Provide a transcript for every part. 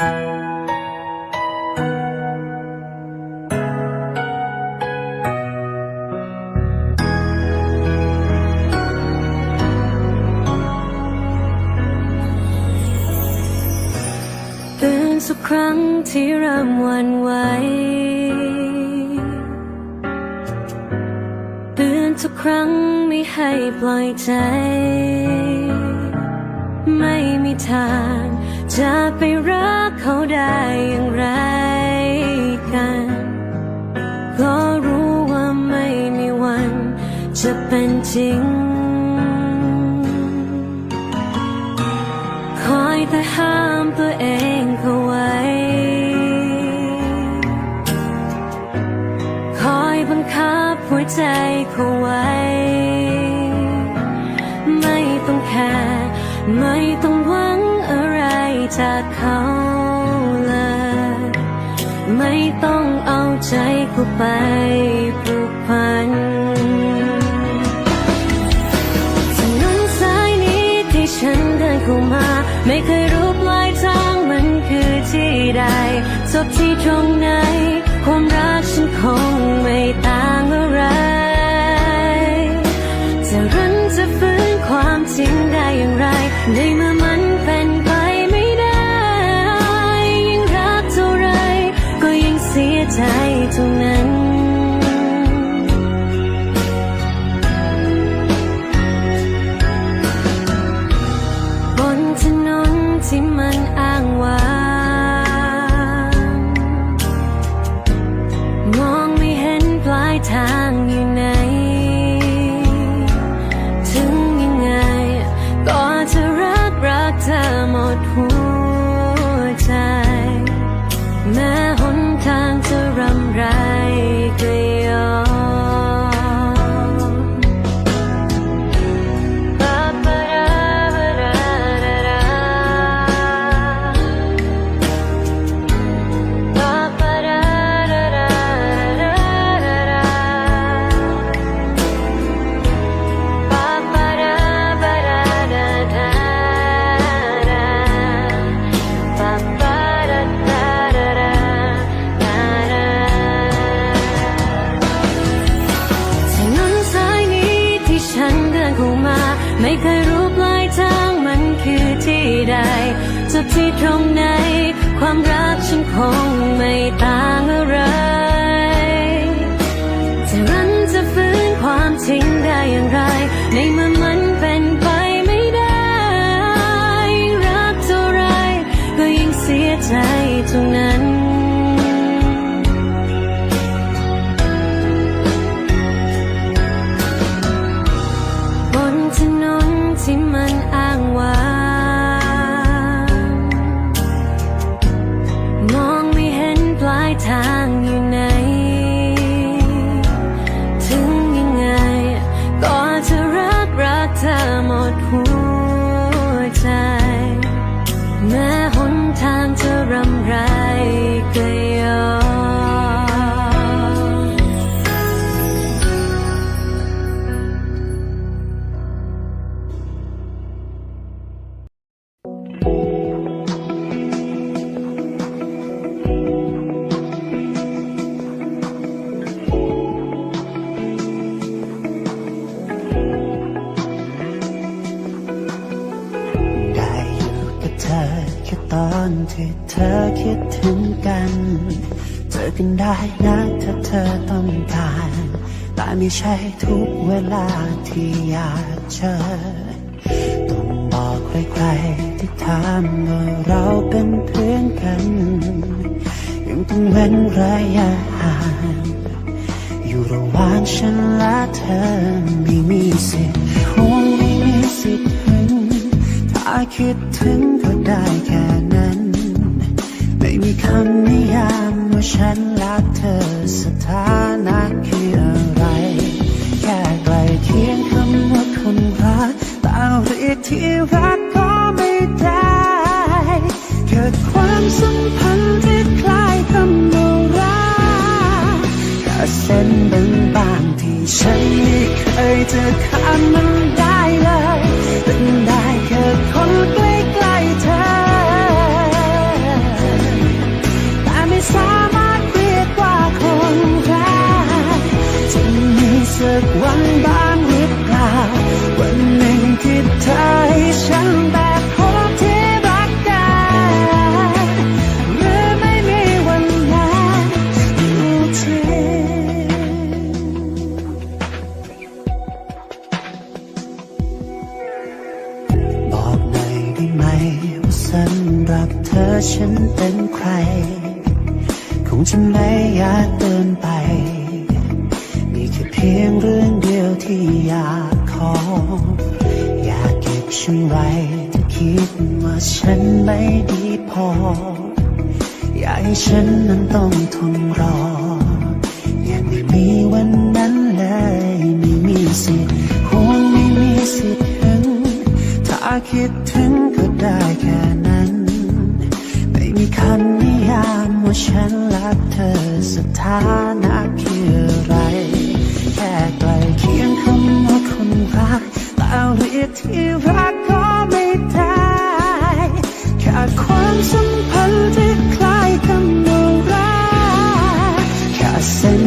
ตือนสักครั้งที่เริ่มวันไหวเตือนทุกครั้งไม่ให้ปล่อยใจ ไม่มีทาง จะไปรักเขาได้อย่างไรกันก็รู้ว่าไม่มีวัน จะเป็นจริง คอยแต่ห้ามตัวเองเขาไว้ คอยบังคับหัวใจเขาไว้ ไม่ต้องแคร์ไม่ จากเขาเลย ไม่ต้องเอาใจเขาไปผูกพันถนนสายนี้ที่ฉันเดินเข้ามา ไม่เคยรู้ปลายทางมันคือที่ใดจบที่ตรงไหน ความรักฉันคงไม่ต่างอะไรจะรันจะฟื้นความจริงได้อย่างไร ในเมื่อมัน เท่ จะที่ตรงไหน ความรักฉันคงไม่ต่าง เจอกันได้นะถ้าเธอต้องการ แต่ไม่ใช่ทุกเวลาที่อยากเจอ ต้องบอกใครๆที่ถามว่าเราเป็นเพื่อนกัน ยังต้องเว้นระยะห่างอยู่ระหว่างฉันและเธอไม่มีสิทธิ์คงไม่มีสิทธิ์ถึงถ้าคิดถึงก็ได้แค่ ไม่มีคำนิยามว่าฉันรักเธอสถานะคืออะไร แค่ใกลเคียงคำว่าคนรักต่เรียกที่รักก็ไม่ได้ เกิดความสัมพันธ์ที่คล้ายคำว่ารักแค่เส้นบาง ธอฉันเป็นใคร คงจะไม่อยากเดินไป มีแค่เพียงเรื่องเดียวที่อยากขอ อยากเก็บฉันไว้ถ้าคิดว่าฉันไม่ดีพอ อยากให้ฉันนั้นต้องทนรอ ยังไม่มีวันนั้น คิดถึงก็ได้แค่นั้น ไม่มีคำนิยามว่าฉันรักเธอสถานะคืออะไร แค่ใกล้เคียงคำว่าคนรักแต่เรียกที่รักก็ไม่ได้แค่ความสัมพันธ์ที่คล้ายกันโนราแค่เส้น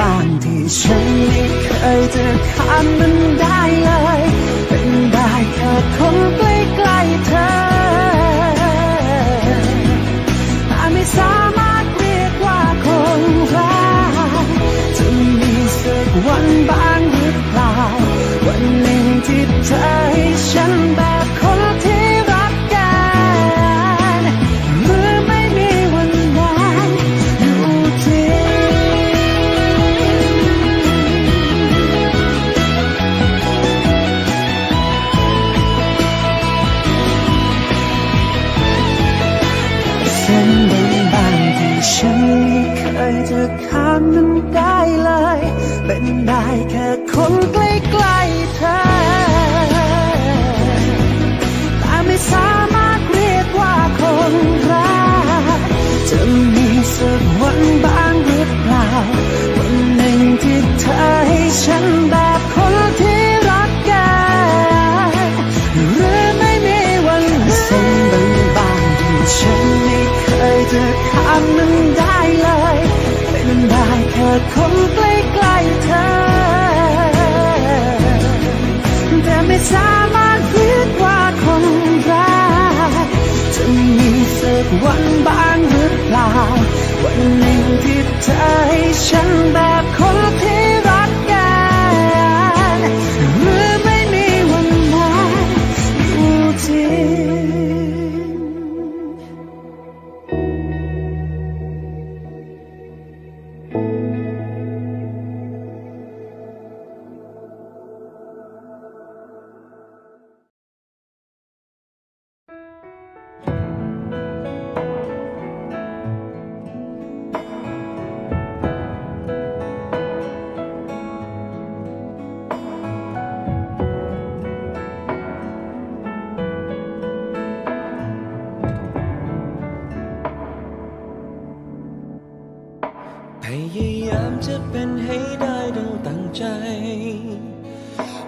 บางๆที่ฉันไม่เคยจะข้ามมันได้เลย ฉันไม่เคยจะข้ามมันได้เลย เป็นได้แค่คนใกล้ๆเธอ วันบ้างหรือเปล่า วันหนึ่งที่เธอให้ฉันได้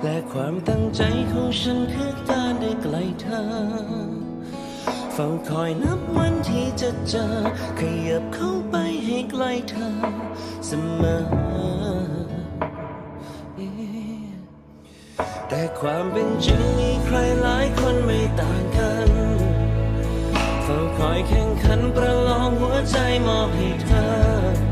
และความตั้งใจของฉันคือการได้ใกล้เธอ เฝ้าคอยนับวันที่จะเจอ ขยับเข้าไปให้ใกล้เธอเสมอ แต่ความเป็นจริงมีใครหลายคนไม่ต่างกันเฝ้าคอยแข่งขันประลองหัวใจมอบให้เธอ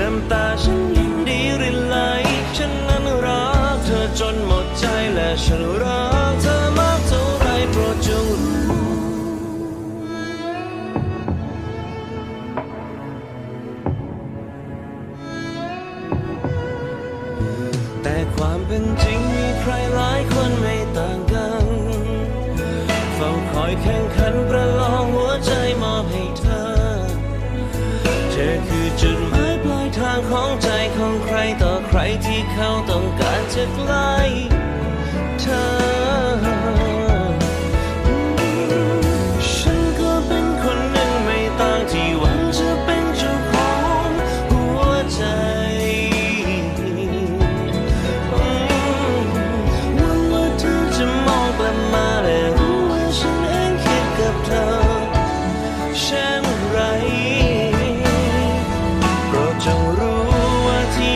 น้ำตาฉันยินดีรินไหล ฉันนั้นรักเธอจนหมดใจและฉันรักเธอมากเท่าไรโปรดจงรู้แต่ความเป็นจริงมีใครหลายคนไม่ต่างกันเฝ้าคอยแข่งขันประลองหัวใจมอบให้เธอ เธอคือจุดหมาย ของใจของใครต่อใครที่เขาต้องการจะใกล้เธอ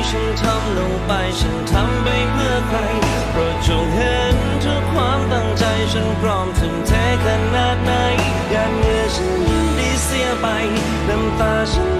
ฉันทำลงไป ฉันทำไปเพื่อใครโปรดจงเห็นทุกความตั้งใจฉันพร้อมทุ่มเทขนาดไหนหยารเหงื่อฉันยินดีเสียไป น้ำตาฉัน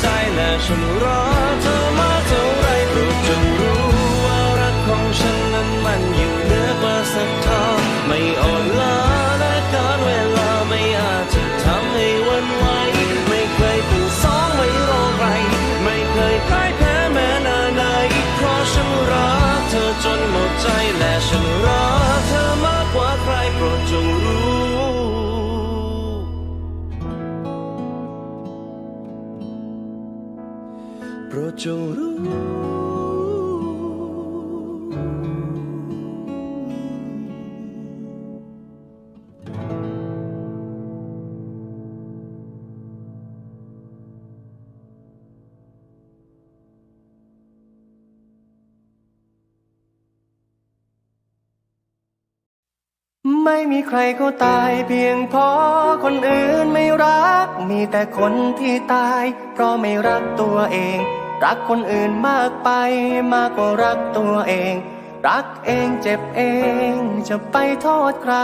ใจและฉันรอ จงรู้ไม่มีใครเขาตายเพียงเพราะคนอื่นไม่รัก มีแต่คนที่ตาย เพราะไม่รักตัวเอง รักคนอื่นมากไปมากกว่ารักตัวเอง รักเองเจ็บเองจะไปโทษใคร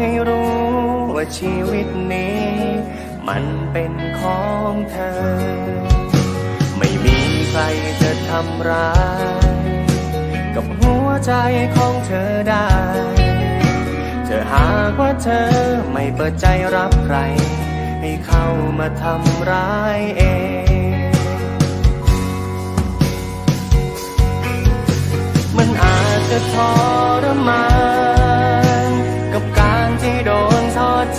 ให้รู้ว่าชีวิตนี้ มันเป็นของเธอ ไม่มีใครจะทำร้าย กับหัวใจของเธอได้ เธอหากว่าเธอไม่เปิดใจรับใคร ให้เข้ามาทำร้ายเองมันอาจจะทรมาน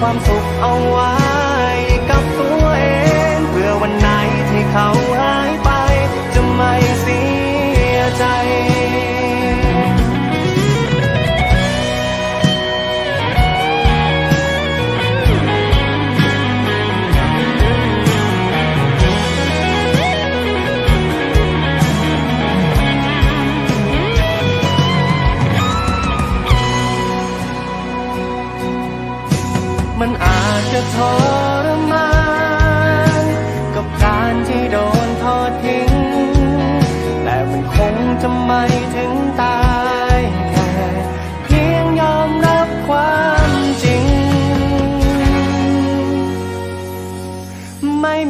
ความสุขเอาไว้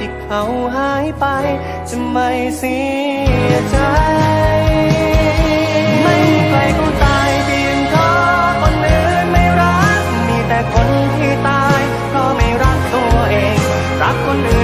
ที่เขาหายไป จะไม่เสียใจ ไม่มีใคตายเพียงเพรคนอื่นไม่รัก มีแต่คนที่ตายเพไม่รักตัวเอง รักคนอื่น